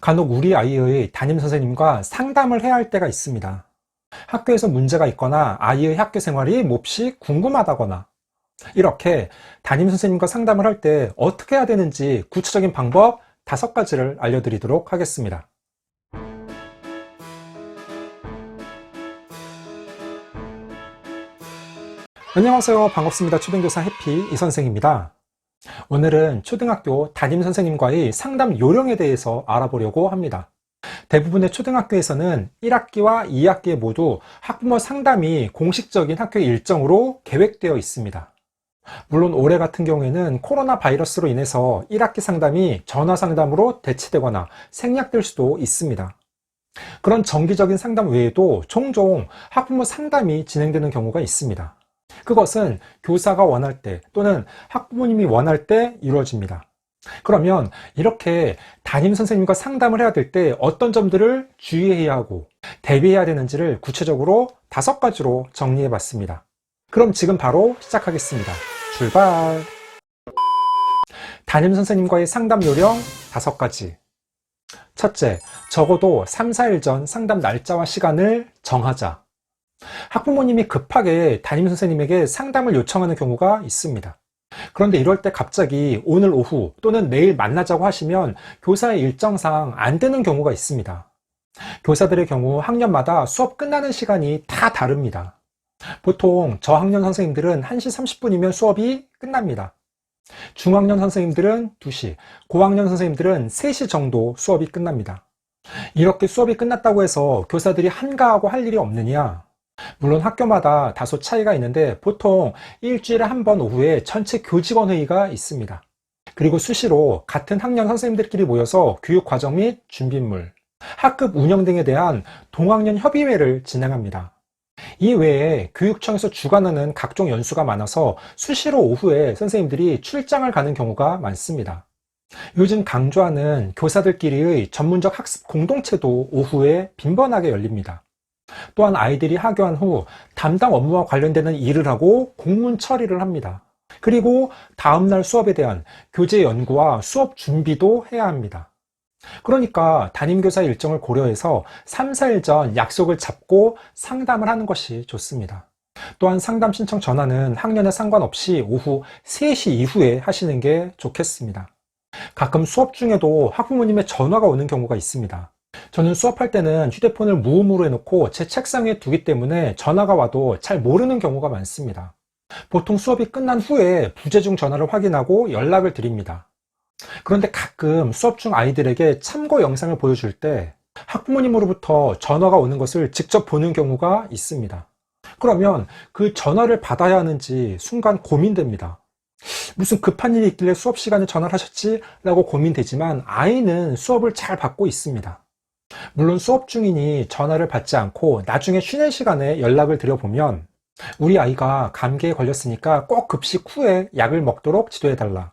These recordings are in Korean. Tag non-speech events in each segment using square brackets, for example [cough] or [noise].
간혹 우리 아이의 담임 선생님과 상담을 해야 할 때가 있습니다. 학교에서 문제가 있거나 아이의 학교 생활이 몹시 궁금하다거나 이렇게 담임 선생님과 상담을 할 때 어떻게 해야 되는지 구체적인 방법 다섯 가지를 알려드리도록 하겠습니다. 안녕하세요. 반갑습니다. 초등교사 해피 이 선생입니다. 오늘은 초등학교 담임 선생님과의 상담 요령에 대해서 알아보려고 합니다. 대부분의 초등학교에서는 1학기와 2학기 모두 학부모 상담이 공식적인 학교 일정으로 계획되어 있습니다. 물론 올해 같은 경우에는 코로나 바이러스로 인해서 1학기 상담이 전화 상담으로 대체되거나 생략될 수도 있습니다. 그런 정기적인 상담 외에도 종종 학부모 상담이 진행되는 경우가 있습니다. 그것은 교사가 원할 때 또는 학부모님이 원할 때 이루어집니다. 그러면 이렇게 담임 선생님과 상담을 해야 될 때 어떤 점들을 주의해야 하고 대비해야 되는지를 구체적으로 다섯 가지로 정리해 봤습니다. 그럼 지금 바로 시작하겠습니다. 출발! 담임 선생님과의 상담 요령 다섯 가지. 첫째, 적어도 3, 4일 전 상담 날짜와 시간을 정하자. 학부모님이 급하게 담임 선생님에게 상담을 요청하는 경우가 있습니다. 그런데 이럴 때 갑자기 오늘 오후 또는 내일 만나자고 하시면 교사의 일정상 안 되는 경우가 있습니다. 교사들의 경우 학년마다 수업 끝나는 시간이 다 다릅니다. 보통 저학년 선생님들은 1시 30분이면 수업이 끝납니다. 중학년 선생님들은 2시, 고학년 선생님들은 3시 정도 수업이 끝납니다. 이렇게 수업이 끝났다고 해서 교사들이 한가하고 할 일이 없느냐? 물론 학교마다 다소 차이가 있는데 보통 일주일에 한 번 오후에 전체 교직원 회의가 있습니다. 그리고 수시로 같은 학년 선생님들끼리 모여서 교육 과정 및 준비물, 학급 운영 등에 대한 동학년 협의회를 진행합니다. 이 외에 교육청에서 주관하는 각종 연수가 많아서 수시로 오후에 선생님들이 출장을 가는 경우가 많습니다. 요즘 강조하는 교사들끼리의 전문적 학습 공동체도 오후에 빈번하게 열립니다. 또한 아이들이 하교한 후 담당 업무와 관련되는 일을 하고 공문 처리를 합니다. 그리고 다음날 수업에 대한 교재 연구와 수업 준비도 해야 합니다. 그러니까 담임교사 일정을 고려해서 3, 4일 전 약속을 잡고 상담을 하는 것이 좋습니다. 또한 상담 신청 전화는 학년에 상관없이 오후 3시 이후에 하시는 게 좋겠습니다. 가끔 수업 중에도 학부모님의 전화가 오는 경우가 있습니다. 저는 수업할 때는 휴대폰을 무음으로 해놓고 제 책상 위에 두기 때문에 전화가 와도 잘 모르는 경우가 많습니다. 보통 수업이 끝난 후에 부재 중 전화를 확인하고 연락을 드립니다. 그런데 가끔 수업 중 아이들에게 참고 영상을 보여줄 때 학부모님으로부터 전화가 오는 것을 직접 보는 경우가 있습니다. 그러면 그 전화를 받아야 하는지 순간 고민됩니다. 무슨 급한 일이 있길래 수업 시간에 전화를 하셨지? 라고 고민되지만 아이는 수업을 잘 받고 있습니다. 물론 수업 중이니 전화를 받지 않고 나중에 쉬는 시간에 연락을 드려보면 우리 아이가 감기에 걸렸으니까 꼭 급식 후에 약을 먹도록 지도해달라.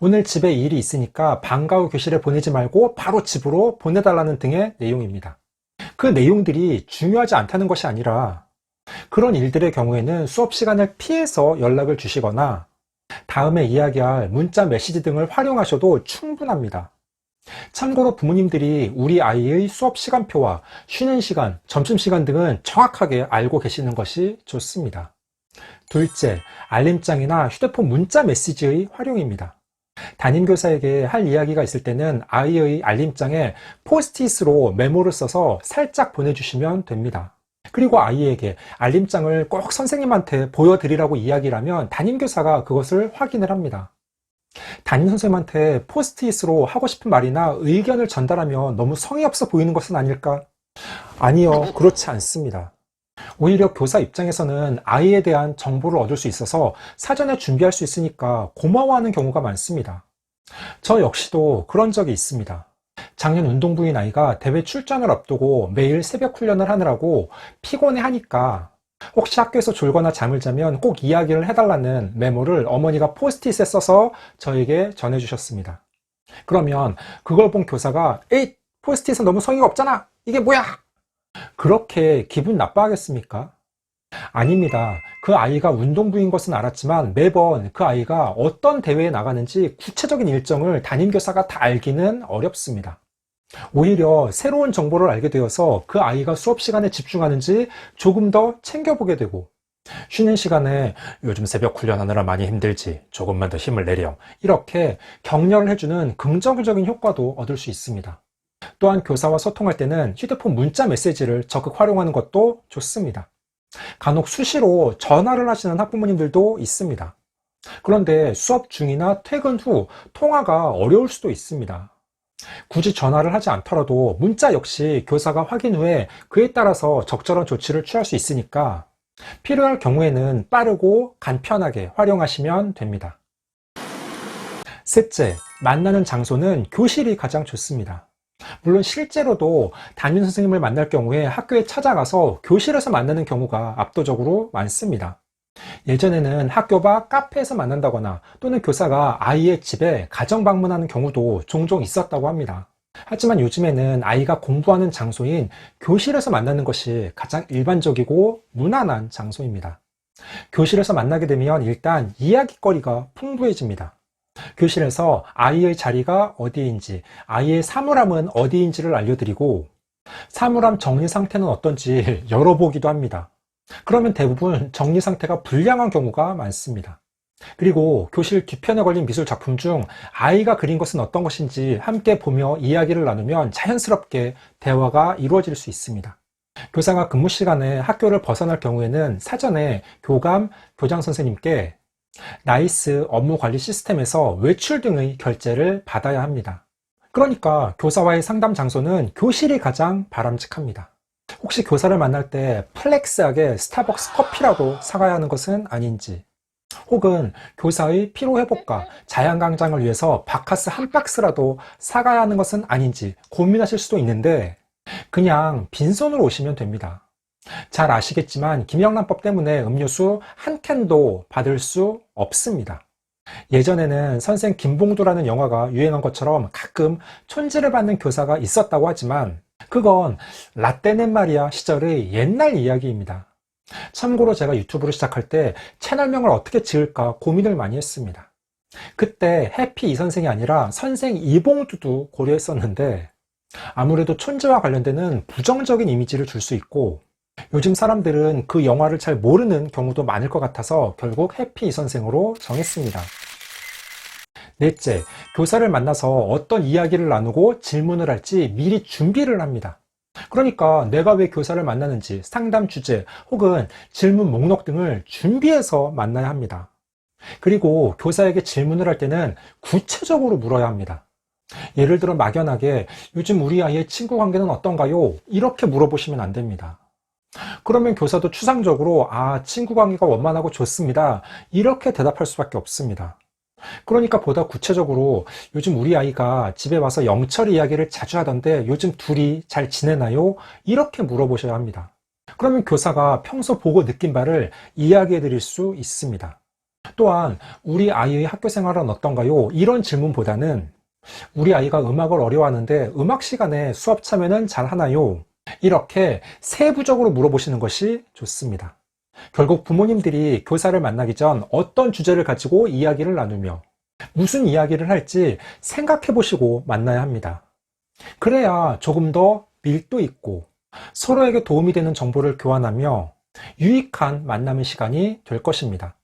오늘 집에 일이 있으니까 방과 후 교실에 보내지 말고 바로 집으로 보내달라는 등의 내용입니다. 그 내용들이 중요하지 않다는 것이 아니라 그런 일들의 경우에는 수업 시간을 피해서 연락을 주시거나 다음에 이야기할 문자 메시지 등을 활용하셔도 충분합니다. 참고로 부모님들이 우리 아이의 수업 시간표와 쉬는 시간, 점심시간 등은 정확하게 알고 계시는 것이 좋습니다. 둘째, 알림장이나 휴대폰 문자 메시지의 활용입니다. 담임교사에게 할 이야기가 있을 때는 아이의 알림장에 포스트잇으로 메모를 써서 살짝 보내주시면 됩니다. 그리고 아이에게 알림장을 꼭 선생님한테 보여드리라고 이야기를 하면 담임교사가 그것을 확인을 합니다. 담임 선생님한테 포스트잇으로 하고 싶은 말이나 의견을 전달하면 너무 성의 없어 보이는 것은 아닐까? 아니요, 그렇지 않습니다. 오히려 교사 입장에서는 아이에 대한 정보를 얻을 수 있어서 사전에 준비할 수 있으니까 고마워하는 경우가 많습니다. 저 역시도 그런 적이 있습니다. 작년 운동부인 아이가 대회 출전을 앞두고 매일 새벽 훈련을 하느라고 피곤해 하니까 혹시 학교에서 졸거나 잠을 자면 꼭 이야기를 해달라는 메모를 어머니가 포스트잇에 써서 저에게 전해주셨습니다. 그러면 그걸 본 교사가 에이 포스트잇은 너무 성의가 없잖아 이게 뭐야 그렇게 기분 나빠하겠습니까? 아닙니다. 그 아이가 운동부인 것은 알았지만 매번 그 아이가 어떤 대회에 나가는지 구체적인 일정을 담임교사가 다 알기는 어렵습니다. 오히려 새로운 정보를 알게 되어서 그 아이가 수업 시간에 집중하는지 조금 더 챙겨보게 되고 쉬는 시간에 요즘 새벽 훈련하느라 많이 힘들지 조금만 더 힘을 내렴 이렇게 격려를 해주는 긍정적인 효과도 얻을 수 있습니다. 또한 교사와 소통할 때는 휴대폰 문자 메시지를 적극 활용하는 것도 좋습니다. 간혹 수시로 전화를 하시는 학부모님들도 있습니다. 그런데 수업 중이나 퇴근 후 통화가 어려울 수도 있습니다. 굳이 전화를 하지 않더라도 문자 역시 교사가 확인 후에 그에 따라서 적절한 조치를 취할 수 있으니까 필요할 경우에는 빠르고 간편하게 활용하시면 됩니다. 셋째, 만나는 장소는 교실이 가장 좋습니다. 물론 실제로도 담임 선생님을 만날 경우에 학교에 찾아가서 교실에서 만나는 경우가 압도적으로 많습니다. 예전에는 학교 밖 카페에서 만난다거나 또는 교사가 아이의 집에 가정 방문하는 경우도 종종 있었다고 합니다. 하지만 요즘에는 아이가 공부하는 장소인 교실에서 만나는 것이 가장 일반적이고 무난한 장소입니다. 교실에서 만나게 되면 일단 이야기거리가 풍부해집니다. 교실에서 아이의 자리가 어디인지, 아이의 사물함은 어디인지를 알려드리고, 사물함 정리 상태는 어떤지 [laughs] 열어보기도 합니다. 그러면 대부분 정리 상태가 불량한 경우가 많습니다. 그리고 교실 뒤편에 걸린 미술 작품 중 아이가 그린 것은 어떤 것인지 함께 보며 이야기를 나누면 자연스럽게 대화가 이루어질 수 있습니다. 교사가 근무 시간에 학교를 벗어날 경우에는 사전에 교감, 교장 선생님께 나이스 업무 관리 시스템에서 외출 등의 결제를 받아야 합니다. 그러니까 교사와의 상담 장소는 교실이 가장 바람직합니다. 혹시 교사를 만날 때 플렉스하게 스타벅스 커피라도 사가야 하는 것은 아닌지, 혹은 교사의 피로회복과 자양강장을 위해서 바카스 한 박스라도 사가야 하는 것은 아닌지 고민하실 수도 있는데, 그냥 빈손으로 오시면 됩니다. 잘 아시겠지만 김영란법 때문에 음료수 한 캔도 받을 수 없습니다. 예전에는 선생 김봉도라는 영화가 유행한 것처럼 가끔 촌지를 받는 교사가 있었다고 하지만 그건 라떼넷 마리아 시절의 옛날 이야기입니다. 참고로 제가 유튜브를 시작할 때 채널명을 어떻게 지을까 고민을 많이 했습니다. 그때 해피 이 선생이 아니라 선생 이봉두도 고려했었는데 아무래도 촌지와 관련되는 부정적인 이미지를 줄 수 있고 요즘 사람들은 그 영화를 잘 모르는 경우도 많을 것 같아서 결국 해피 이 선생으로 정했습니다. 넷째, 교사를 만나서 어떤 이야기를 나누고 질문을 할지 미리 준비를 합니다. 그러니까 내가 왜 교사를 만나는지 상담 주제 혹은 질문 목록 등을 준비해서 만나야 합니다. 그리고 교사에게 질문을 할 때는 구체적으로 물어야 합니다. 예를 들어 막연하게 요즘 우리 아이의 친구 관계는 어떤가요? 이렇게 물어보시면 안 됩니다. 그러면 교사도 추상적으로 아 친구 관계가 원만하고 좋습니다. 이렇게 대답할 수밖에 없습니다. 그러니까 보다 구체적으로 요즘 우리 아이가 집에 와서 영철 이야기를 자주 하던데 요즘 둘이 잘 지내나요? 이렇게 물어보셔야 합니다. 그러면 교사가 평소 보고 느낀 바를 이야기해 드릴 수 있습니다. 또한 우리 아이의 학교 생활은 어떤가요? 이런 질문보다는 우리 아이가 음악을 어려워하는데 음악 시간에 수업 참여는 잘 하나요? 이렇게 세부적으로 물어보시는 것이 좋습니다. 결국 부모님들이 교사를 만나기 전 어떤 주제를 가지고 이야기를 나누며 무슨 이야기를 할지 생각해 보시고 만나야 합니다. 그래야 조금 더 밀도 있고 서로에게 도움이 되는 정보를 교환하며 유익한 만남의 시간이 될 것입니다.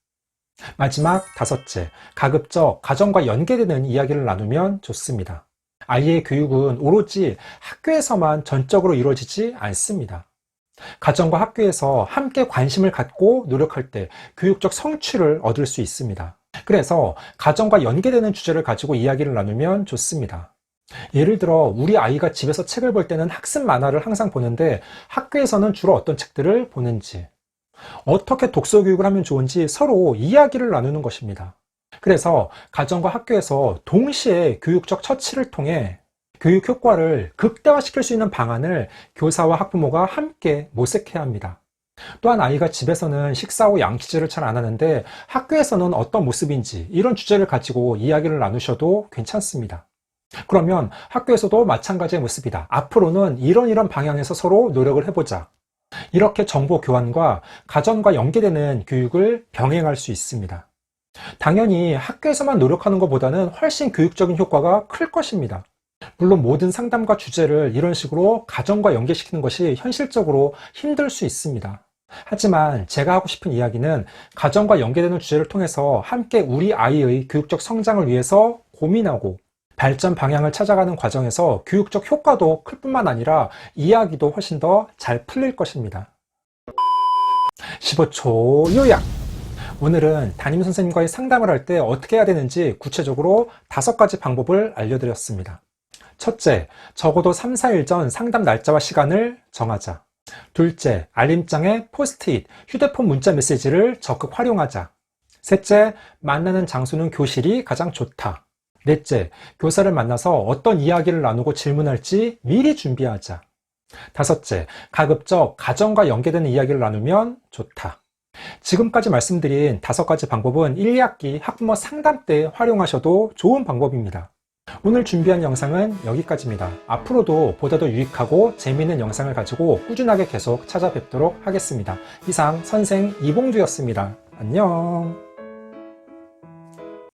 마지막 다섯째, 가급적 가정과 연계되는 이야기를 나누면 좋습니다. 아이의 교육은 오로지 학교에서만 전적으로 이루어지지 않습니다. 가정과 학교에서 함께 관심을 갖고 노력할 때 교육적 성취를 얻을 수 있습니다. 그래서 가정과 연계되는 주제를 가지고 이야기를 나누면 좋습니다. 예를 들어 우리 아이가 집에서 책을 볼 때는 학습 만화를 항상 보는데 학교에서는 주로 어떤 책들을 보는지 어떻게 독서 교육을 하면 좋은지 서로 이야기를 나누는 것입니다. 그래서 가정과 학교에서 동시에 교육적 처치를 통해 교육 효과를 극대화시킬 수 있는 방안을 교사와 학부모가 함께 모색해야 합니다. 또한 아이가 집에서는 식사 후 양치질을 잘 안 하는데 학교에서는 어떤 모습인지 이런 주제를 가지고 이야기를 나누셔도 괜찮습니다. 그러면 학교에서도 마찬가지의 모습이다. 앞으로는 이런 이런 방향에서 서로 노력을 해보자. 이렇게 정보 교환과 가정과 연계되는 교육을 병행할 수 있습니다. 당연히 학교에서만 노력하는 것보다는 훨씬 교육적인 효과가 클 것입니다. 물론 모든 상담과 주제를 이런 식으로 가정과 연계시키는 것이 현실적으로 힘들 수 있습니다. 하지만 제가 하고 싶은 이야기는 가정과 연계되는 주제를 통해서 함께 우리 아이의 교육적 성장을 위해서 고민하고 발전 방향을 찾아가는 과정에서 교육적 효과도 클 뿐만 아니라 이야기도 훨씬 더 잘 풀릴 것입니다. 15초 요약! 오늘은 담임 선생님과의 상담을 할 때 어떻게 해야 되는지 구체적으로 다섯 가지 방법을 알려드렸습니다. 첫째, 적어도 3, 4일 전 상담 날짜와 시간을 정하자. 둘째, 알림장에 포스트잇, 휴대폰 문자 메시지를 적극 활용하자. 셋째, 만나는 장소는 교실이 가장 좋다. 넷째, 교사를 만나서 어떤 이야기를 나누고 질문할지 미리 준비하자. 다섯째, 가급적 가정과 연계되는 이야기를 나누면 좋다. 지금까지 말씀드린 다섯 가지 방법은 1, 2학기 학부모 상담 때 활용하셔도 좋은 방법입니다. 오늘 준비한 영상은 여기까지입니다. 앞으로도 보다 더 유익하고 재미있는 영상을 가지고 꾸준하게 계속 찾아뵙도록 하겠습니다. 이상 선생 이봉주였습니다. 안녕.